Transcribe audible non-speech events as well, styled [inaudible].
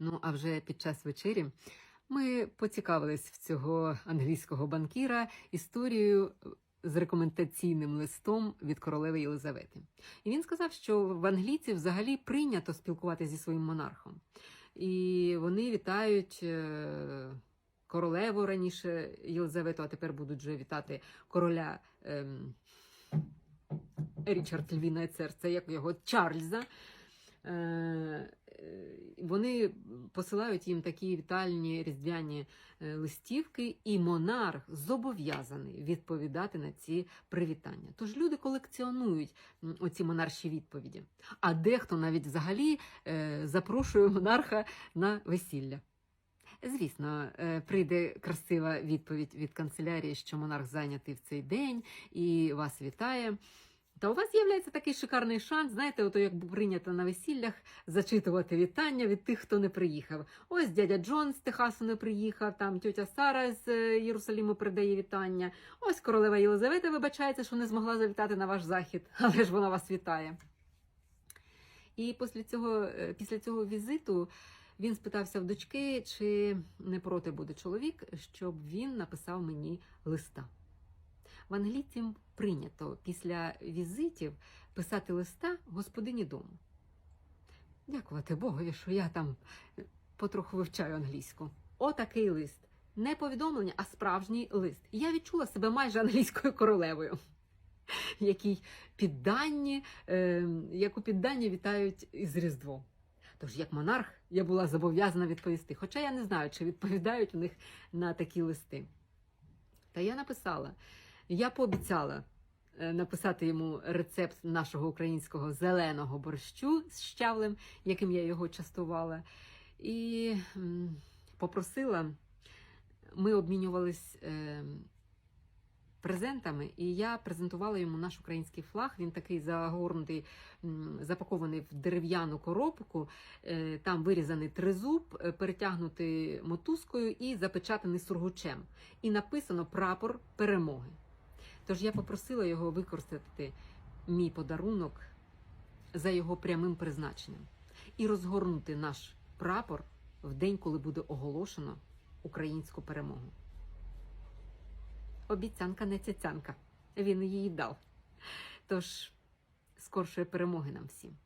Ну а вже під час вечері ми поцікавились в цього англійського банкіра історією з рекомендаційним листом від королеви Єлизавети. І він сказав, що в англійців взагалі прийнято спілкуватися зі своїм монархом. І вони вітають е, королеву раніше Єлизавету, а тепер будуть вже вітати короля ем, Річард Львіна Серце, як його Чарльза. Е, е, Вони посилають їм такі вітальні різдвяні е, листівки, і монарх зобов'язаний відповідати на ці привітання. Тож люди колекціонують оці монарші відповіді. А дехто навіть взагалі запрошує монарха на весілля. Звісно, прийде красива відповідь від канцелярії, що монарх зайнятий в цей день і вас вітає. Та у вас з'являється такий шикарний шанс, знаєте, ото як прийнято на весіллях зачитувати вітання від тих, хто не приїхав. Ось дядя Джон з Техасу не приїхав, там тьотя Сара з е, Єрусаліму передає вітання. Ось королева Єлизавета вибачається, що не змогла завітати на ваш захід, [laughs] але ж вона вас вітає. І після цього, е, після цього візиту він спитався в дочки, чи не проти буде чоловік, щоб він написав мені листа. В англійців прийнято після візитів писати листа господині дому. Дякувати Богові, що я там е, потроху вивчаю англійську. Отакий лист. Не повідомлення, а справжній лист. Я відчула себе майже англійською королевою, якій підданні, е, яку підданні вітають із Різдвом. Тож, як монарх, я була зобов'язана відповісти. Хоча я не знаю, чи відповідають у них на такі листи. Та я написала. Я пообіцяла е, написати йому рецепт нашого українського зеленого борщу з щавлем, яким я його частувала. І попросила, ми обмінювались е, презентами, і я презентувала йому наш український флаг. Він такий загорнутий, запакований в дерев'яну коробку. Е, Там вирізаний тризуб, перетягнутий мотузкою і запечатаний сургучем. І написано прапор перемоги. Тож я попросила його використати мій подарунок за його прямим призначенням і розгорнути наш прапор в день, коли буде оголошено українську перемогу. Обіцянка не цяцянка. Він її дав. Тож, скоршої перемоги нам всім.